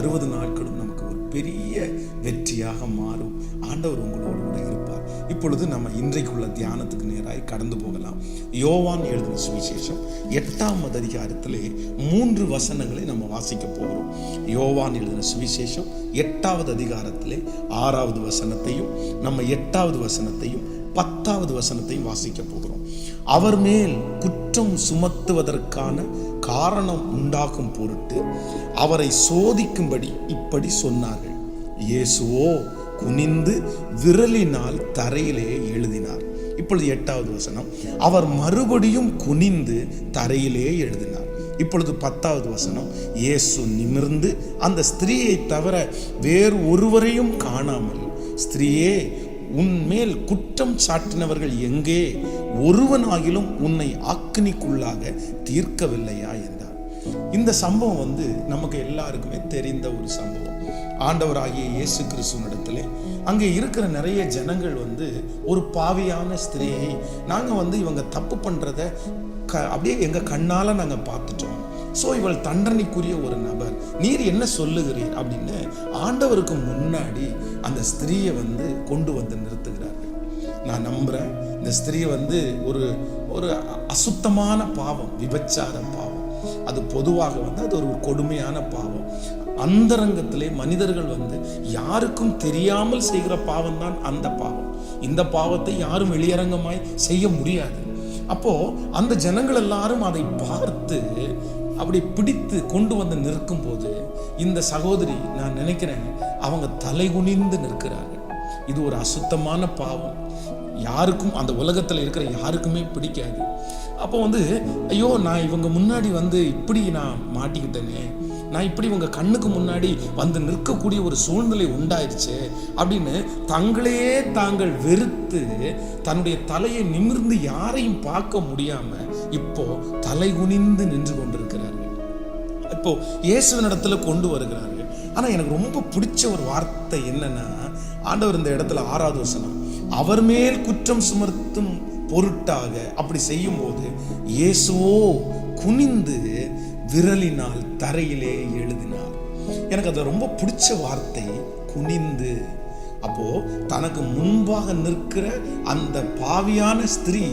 அறுபது நாட்களும் நமக்கு ஒரு பெரிய வெற்றியாக மாறும். ஆண்டவர் உங்களோடு கூட இருப்பார். இப்பொழுது நம்ம இன்றைக்குள்ள தியானத்துக்கு நேராய் கடந்து போகலாம். யோவான் எழுதின சுவிசேஷம் எட்டாவது அதிகாரத்திலே மூன்று வசனங்களை நம்ம வாசிக்க போகிறோம். யோவான் எழுதின சுவிசேஷம் எட்டாவது அதிகாரத்திலே ஆறாவது வசனத்தையும் நம்ம எட்டாவது வசனத்தையும் பத்தாவது வசனத்தையும் வாசிக்க போகிறோம். அவர் மேல் குற்றம் சுமத்துவதற்கான காரணம் உண்டாகும் பொருட்டு அவரை சோதிக்கும்படி இப்படி சொன்னார்கள். இயேசுவோ குனிந்து விரலினால் தரையிலே எழுதினார். இப்பொழுது எட்டாவது வசனம். அவர் மறுபடியும் குனிந்து தரையிலே எழுதினார். இப்பொழுது பத்தாவது வசனம். இயேசு நிமிர்ந்து அந்த ஸ்திரீயை தவிர வேறு ஒருவரையும் காணாமல் ஸ்திரீயே உன்மேல் குற்றம் சாட்டினவர்கள் எங்கே? ஒருவனாகிலும் உன்னை ஆக்கினிக்குள்ளாக தீர்க்கவில்லையா என்றார். இந்த சம்பவம் வந்து நமக்கு எல்லாருக்குமே தெரிந்த ஒரு சம்பவம். ஆண்டவராகிய இயேசு கிறிஸ்துவனிடத்திலே அங்கே இருக்கிற நிறைய ஜனங்கள் வந்து ஒரு பாவியான ஸ்திரீயை நாங்கள் வந்து இவங்க தப்பு பண்ணுறத க அப்படியே எங்கள் கண்ணால் நாங்கள் பார்த்துட்டோம். ஸோ இவள் தண்டனைக்குரிய ஒரு நபர். நீர் என்ன சொல்லுகிறீர்? அப்படின்னு ஆண்டவருக்கு முன்னாடி அந்த ஸ்திரீயை வந்து கொண்டு வந்து நிறுத்துகிறார்கள். நான் நம்புகிறேன் இந்த ஸ்திரீ வந்து ஒரு ஒரு அசுத்தமான பாவம் விபச்சார பாவம். அது பொதுவாக வந்து அது ஒரு கொடுமையான பாவம். அந்தரங்கத்திலே மனிதர்கள் வந்து யாருக்கும் தெரியாமல் செய்கிற பாவம் தான் அந்த பாவம். இந்த பாவத்தை யாரும் வெளியரங்கமாய் செய்ய முடியாது. அப்போ அந்த ஜனங்கள் எல்லாரும் அதை பார்த்து அப்படி பிடித்து கொண்டு வந்து நிற்கும் போது இந்த சகோதரி நான் நினைக்கிறேன் அவங்க தலைகுனிந்து நிற்கிறார்கள். இது ஒரு அசுத்தமான பாவம். யாருக்கும் அந்த உலகத்தில் இருக்கிற யாருக்குமே பிடிக்காது. அப்போ வந்து ஐயோ நான் இவங்க முன்னாடி வந்து இப்படி நான் மாட்டிக்கிட்டேனே நான் இப்படி இவங்க கண்ணுக்கு முன்னாடி வந்து நிற்கக்கூடிய ஒரு சூழ்நிலை உண்டாயிருச்சு அப்படின்னு தங்களையே தாங்கள் வெறுத்து தன்னுடைய தலையை நிமிர்ந்து யாரையும் பார்க்க முடியாமல் இப்போ தலை குனிந்து நின்று கொண்டிருக்கிறார்கள். இப்போ இயேசுவின் இடத்துல கொண்டு வருகிறார்கள். ஆனா எனக்கு ரொம்ப பிடிச்ச ஒரு வார்த்தை என்னன்னா ஆண்டவர் இந்த இடத்துல ஆறாவது வசனம் அவர் மேல் குற்றம் சுமர்த்தும் பொருட்டாக அப்படி செய்யும் போது இயேசுவோ குனிந்து விரலினால் தரையிலே எழுதினார். எனக்கு அது ரொம்ப பிடிச்ச வார்த்தை குனிந்து. அப்போ தனக்கு முன்பாக நிற்கிற அந்த பாவியான ஸ்திரீ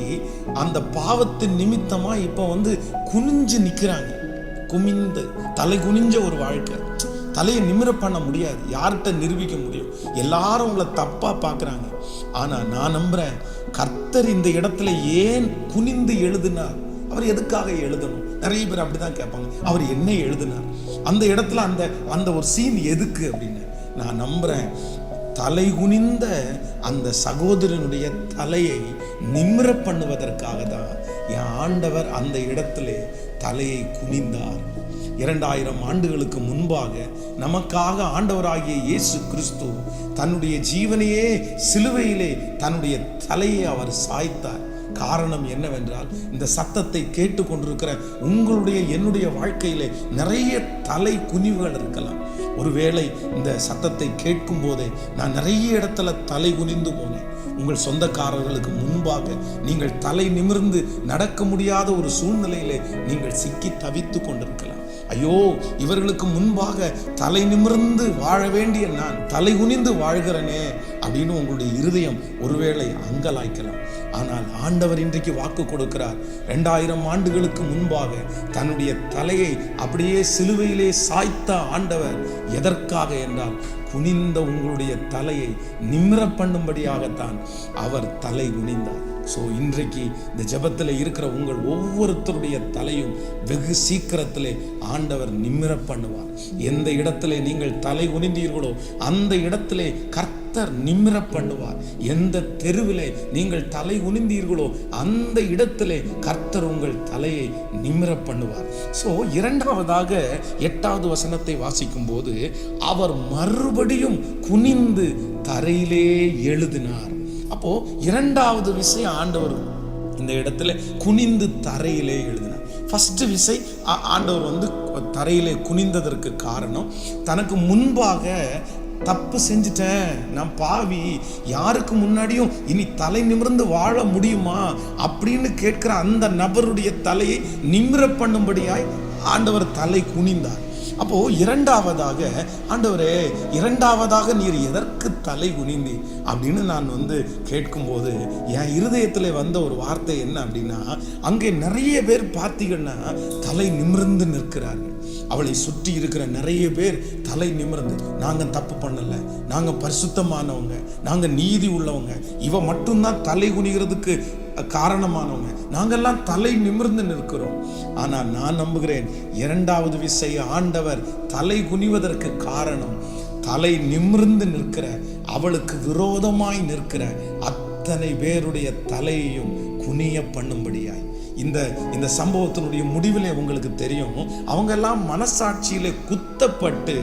அந்த பாவத்தின் நிமித்தமா இப்போ வந்து குனிஞ்சு நிற்கிறாங்க குமிந்து தலை குனிஞ்ச ஒரு வாழ்க்கை. தலையை நிமிர பண்ண முடியாது. யார்கிட்ட நிரூபிக்க முடியும்? எல்லாரும் உங்களை தப்பா பார்க்குறாங்க ஆனா நான் நம்புறேன் கர்த்தர் இந்த இடத்துல ஏன் குனிந்து எழுதினார்? அவர் எதுக்காக எழுதணும்? நிறைய பேர் அப்படிதான் கேட்பாங்க. அவர் என்ன எழுதினார்? அந்த இடத்துல அந்த அந்த ஒரு சீன் எதுக்கு அப்படின்னு? நான் நம்புறேன் தலை குனிந்த அந்த சகோதரனுடைய தலையை நிமிர பண்ணுவதற்காக தான் என் ஆண்டவர் அந்த இடத்திலே தலையை குனிந்தார். இரண்டாயிரம் ஆண்டுகளுக்கு முன்பாக நமக்காக ஆண்டவராகிய இயேசு கிறிஸ்து தன்னுடைய ஜீவனையே சிலுவையிலே தன்னுடைய தலையை அவர் சாய்த்தார். காரணம் என்னவென்றால் இந்த சத்தத்தை கேட்டுக்கொண்டிருக்கிற உங்களுடைய என்னுடைய வாழ்க்கையிலே நிறைய தலை குனிவுகள் இருக்கலாம். ஒருவேளை இந்த சத்தத்தை கேட்கும் போதே நான் நிறைய இடத்துல தலை குனிந்து போனேன். உங்கள் சொந்தக்காரர்களுக்கு முன்பாக நீங்கள் தலை நிமிர்ந்து நடக்க முடியாத ஒரு சூழ்நிலையிலே நீங்கள் சிக்கி தவித்து கொண்டிருக்கலாம். ஐயோ இவர்களுக்கு முன்பாக தலை நிமிர்ந்து வாழ வேண்டிய நான் தலை குனிந்து வாழ்கிறனே அப்படின்னு உங்களுடைய இருதயம் ஒருவேளை அங்கலாய்க்கலாம். ஆனால் ஆண்டவர் இன்றைக்கு வாக்கு கொடுக்கிறார். ரெண்டாயிரம் ஆண்டுகளுக்கு முன்பாக தன்னுடைய தலையை அப்படியே சிலுவையிலே சாய்த்த ஆண்டவர் எதற்காக என்றால் குனிந்த உங்களுடைய தலையை நிமிர பண்ணும்படியாகத்தான் அவர் தலை குனிந்தார். ஸோ இன்றைக்கு இந்த ஜெபத்தில் இருக்கிற உங்கள் ஒவ்வொருத்தருடைய தலையும் வெகு சீக்கிரத்திலே ஆண்டவர் நிமிர பண்ணுவார். எந்த இடத்துல நீங்கள் தலை குனிந்தீர்களோ அந்த இடத்திலே கர்த்தர் நிமிர பண்ணுவார். எந்த தெருவிலே நீங்கள் தலை குனிந்தீர்களோ அந்த இடத்திலே கர்த்தர் உங்கள் தலையை நிமிர பண்ணுவார். ஸோ இரண்டாவதாக எட்டாவது வசனத்தை வாசிக்கும் போது அவர் மறுபடியும் குனிந்து தரையிலே எழுதினார். அப்போ இரண்டாவது விசை ஆண்டவர் இந்த இடத்துல குனிந்து தரையிலே எழுதினார். ஃபர்ஸ்ட் விசை ஆண்டவர் வந்து தரையிலே குனிந்ததற்கு காரணம் தனக்கு முன்பாக தப்பு செஞ்சிட்டேன் நான் பாவி யாருக்கு முன்னாடியும் இனி தலை நிமிர்ந்து வாழ முடியுமா அப்படின்னு கேட்கிற அந்த நபருடைய தலையை நிமிர பண்ணும்படியாய் ஆண்டவர் தலை குனிந்தார். அப்போ இரண்டாவதாக ஆண்டவரே இரண்டாவதாக நீர் எதற்கு தலை குனிந்தி? அப்படின்னு நான் வந்து கேட்கும்போது என் இருதயத்தில் வந்த ஒரு வார்த்தை என்ன அப்படின்னா அங்கே நிறைய பேர் பார்த்தீங்கன்னா தலை நிமிர்ந்து நிற்கிறார்கள். அவளை சுற்றி இருக்கிற நிறைய பேர் தலை நிமிர்ந்து நாங்கள் தப்பு பண்ணலை நாங்கள் பரிசுத்தமானவங்க நாங்கள் நீதி உள்ளவங்க இவ மட்டும்தான் தலை குனிகிறதுக்கு காரணமானவங்க. நாங்கெல்லாம் தலை நிமிர்ந்து நிற்கிறோம். ஆனால் நான் நம்புகிறேன் இரண்டாவது விசை ஆண்டவர் தலை குனிவதற்கு காரணம். தலை நிமிர்ந்து நிற்கிற அவளுக்கு விரோதமாய் நிற்கிற அத்தனை பேருடைய தலையையும் குனிய பண்ணும்படியாய். இந்த இந்த சம்பவத்தினுடைய முடிவிலே உங்களுக்கு தெரியும் அவங்க எல்லாம் மனசாட்சியில குத்தப்பட்டு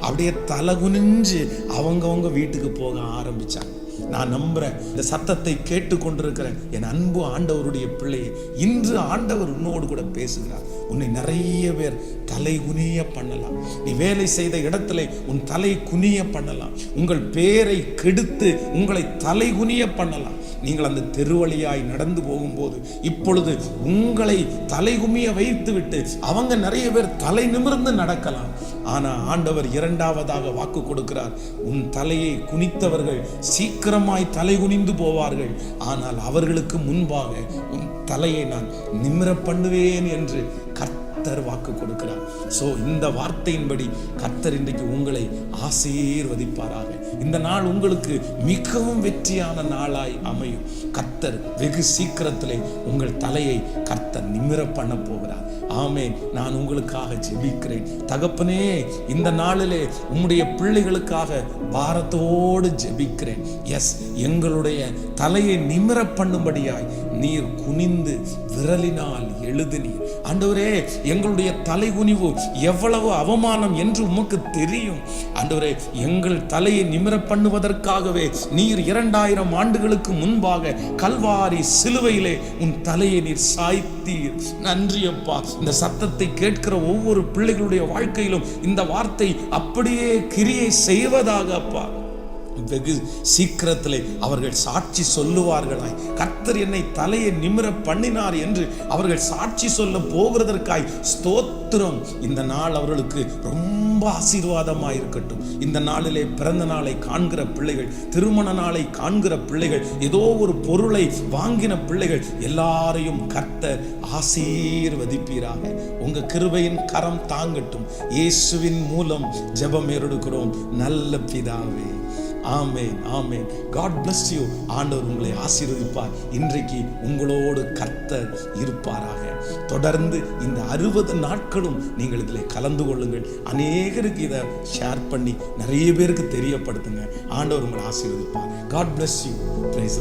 அப்படியே தலை குனிஞ்சு அவங்கவுங்க வீட்டுக்கு போக ஆரம்பிச்சாங்க. நான் நம்புறேன். இந்த சத்தத்தை கேட்டு கொண்டிருக்கிறேன் என் அன்பு ஆண்டவருடைய பிள்ளையை இன்று ஆண்டவர் உன்னோடு கூட பேசுகிறார். உன்னை நிறைய பேர் தலை குனிய பண்ணலாம். நீ வேலை செய்த இடத்துல உன் தலை குனிய பண்ணலாம். உங்கள் பேரை கெடுத்து உங்களை தலை குனிய பண்ணலாம். நீங்கள் அந்த தெருவழியாய் நடந்து போகும்போது இப்பொழுது உங்களை தலை குமிய வைத்து விட்டு அவங்க நிறைய பேர் தலை நிமிர்ந்து நடக்கலாம். ஆனால் ஆண்டவர் இரண்டாவதாக வாக்கு கொடுக்கிறார். உன் தலையை குனித்தவர்கள் சீக்கிரமாய் தலை குனிந்து போவார்கள். ஆனால் அவர்களுக்கு முன்பாக உன் தலையை நான் நிமிர பண்ணுவேன் என்று கர்த்தர் வாக்கு கொடுக்கிறார். ஸோ இந்த வார்த்தையின்படி கர்த்தர் இன்றைக்கு உங்களை ஆசீர்வதிப்பாராக. இந்த நாள் உங்களுக்கு மிகவும் வெற்றியான நாளாய் அமையும். கர்த்தர் வெகு சீக்கிரத்திலே உங்கள் தலையை கர்த்தர் நிமிர பண்ண போகிறார். ஆமேன். நான் உங்களுக்காக ஜெபிக்கிறேன். தகப்பனே இந்த நாளிலே உம்முடைய பிள்ளைகளுக்காக பாரத்தோடு ஜெபிக்கிறேன். எஸ் எங்களுடைய தலையை நிமிர பண்ணும்படியாய் நீர் குனிந்து விரலினால் எழுதினீர். ஆண்டவரே எங்களுடைய தலை குனிவு எவ்வளவு அவமானம் என்று உமக்கு தெரியும். ஆண்டவரே எங்கள் தலையை நிமிர பண்ணுவதற்காகவே நீர் இரண்டாயிரம் ஆண்டுகளுக்கு முன்பாக கல்வாரி சிலுவையிலே உன் தலையை நீர் சாய்த்தீர். நன்றி அப்பா. இந்த சத்தத்தை கேட்கிற ஒவ்வொரு பிள்ளைகளுடைய வாழ்க்கையிலும் இந்த வார்த்தை அப்படியே கிரியை செய்வதாக அப்பா. வெகு சீக்கிரத்திலே அவர்கள் சாட்சி சொல்லுவார்களாய். கர்த்தர் என்னை தலையை நிமிர பண்ணினார் என்று அவர்கள் சாட்சி சொல்ல போகிறதற்காய் ஸ்தோத்திரம். இந்த நாள் அவர்களுக்கு ரொம்ப ஆசீர்வாதமாக இருக்கட்டும். இந்த நாளிலே பிறந்த நாளை காண்கிற பிள்ளைகள் திருமண நாளை காண்கிற பிள்ளைகள் ஏதோ ஒரு பொருளை வாங்கின பிள்ளைகள் எல்லாரையும் கர்த்தர் ஆசீர்வதிப்பீராக. உங்க கிருபையின் கரம் தாங்கட்டும். இயேசுவின் மூலம் ஜெபம் ஏறெடுக்கிறோம். நல்ல பிதாவே. ஆமேன் ஆமேன். காட் பிளஸ் யூ ஆண்டவர் உங்களை ஆசீர்வதிப்பார். இன்றைக்கு உங்களோடு கர்த்தர் இருப்பாராக. தொடர்ந்து இந்த அறுபது நாட்களும் நீங்கள் இதில் கலந்து கொள்ளுங்கள். அநேகருக்கு இதை ஷேர் பண்ணி நிறைய பேருக்கு தெரியப்படுத்துங்க. ஆண்டவர் உங்களை ஆசீர்வதிப்பார். God bless you price